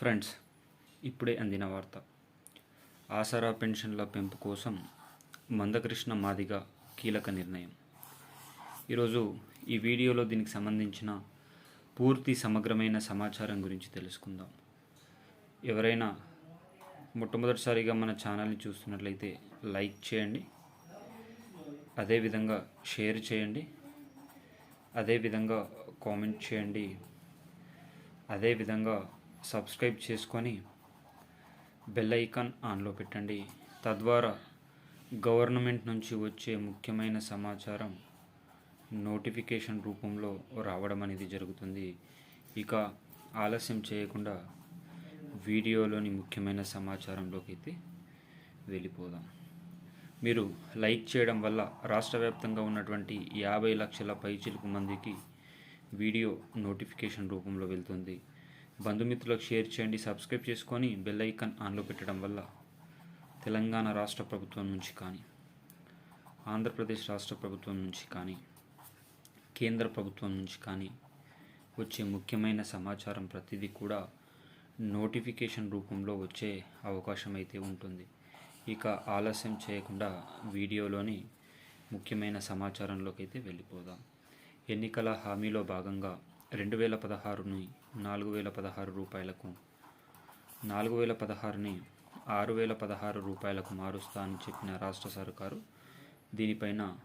Friends ఇప్పుడే అందిన వార్త. ఆసరా పెన్షన్ల పెంపు కోసం మందకృష్ణ మాదిగ కీలక నిర్ణయం. ఈరోజు ఈ వీడియోలో దీనికి సంబంధించిన పూర్తి సమగ్రమైన సమాచారం గురించి తెలుసుకుందాం. ఎవరైనా మొట్టమొదటిసారిగా మన ఛానల్ని చూస్తున్నట్లయితే లైక్ చేయండి అదేవిధంగా షేర్ చేయండి అదేవిధంగా కామెంట్ చేయండి అదేవిధంగా సబ్స్క్రైబ్ చేసుకొని బెల్ ఐకాన్ ఆన్లో పెట్టండి. తద్వారా గవర్నమెంట్ నుంచి వచ్చే ముఖ్యమైన సమాచారం నోటిఫికేషన్ రూపంలో రావడం అనేది జరుగుతుంది. ఇక ఆలస్యం చేయకుండా వీడియోలోని ముఖ్యమైన సమాచారంలోకి అయితే వెళ్ళిపోదాం. మీరు లైక్ చేయడం వల్ల రాష్ట్ర వ్యాప్తంగా ఉన్నటువంటి యాభై లక్షల పైచిలుకు మందికి వీడియో నోటిఫికేషన్ రూపంలో వెళ్తుంది. బంధుమిత్రులకు షేర్ చేయండి సబ్స్క్రైబ్ చేసుకొని బెల్ ఐకాన్ ఆన్లో పెట్టడం వల్ల తెలంగాణ రాష్ట్ర ప్రభుత్వం నుంచి కానీ ఆంధ్రప్రదేశ్ రాష్ట్ర ప్రభుత్వం నుంచి కానీ కేంద్ర ప్రభుత్వం నుంచి కానీ వచ్చే ముఖ్యమైన సమాచారం ప్రతిదీ కూడా నోటిఫికేషన్ రూపంలో వచ్చే అవకాశం అయితే ఉంటుంది. ఇక ఆలస్యం చేయకుండా వీడియోలోని ముఖ్యమైన సమాచారంలోకి అయితే వెళ్ళిపోదాం. ఎన్నికల హామీలో భాగంగా రెండు వేల పదహారుని నాలుగు వేల పదహారు రూపాయలకు నాలుగు వేల పదహారుని ఆరు వేల పదహారు రూపాయలకు మారుస్తా అని చెప్పిన రాష్ట్ర సర్కారు దీనిపైన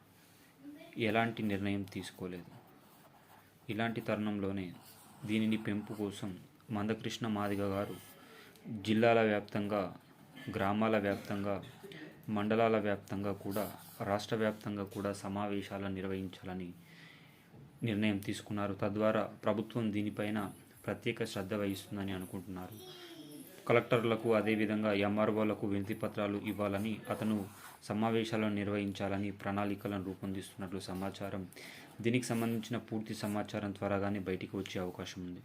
ఎలాంటి నిర్ణయం తీసుకోలేదు. ఇలాంటి తరుణంలోనే దీనిని పెంపు కోసం మందకృష్ణ మాదిగ గారు జిల్లాల వ్యాప్తంగా గ్రామాల వ్యాప్తంగా మండలాల వ్యాప్తంగా కూడా రాష్ట్ర వ్యాప్తంగా కూడా సమావేశాలను నిర్వహించాలని నిర్ణయం తీసుకున్నారు. తద్వారా ప్రభుత్వం దీనిపైన ప్రత్యేక శ్రద్ధ వహిస్తుందని అనుకుంటున్నారు. కలెక్టర్లకు అదేవిధంగా ఎంఆర్ఓలకు వినతి పత్రాలు ఇవ్వాలని అతను సమావేశాలను నిర్వహించాలని ప్రణాళికలను రూపొందిస్తున్నట్లు సమాచారం. దీనికి సంబంధించిన పూర్తి సమాచారం త్వరగానే బయటికి వచ్చే అవకాశం ఉంది.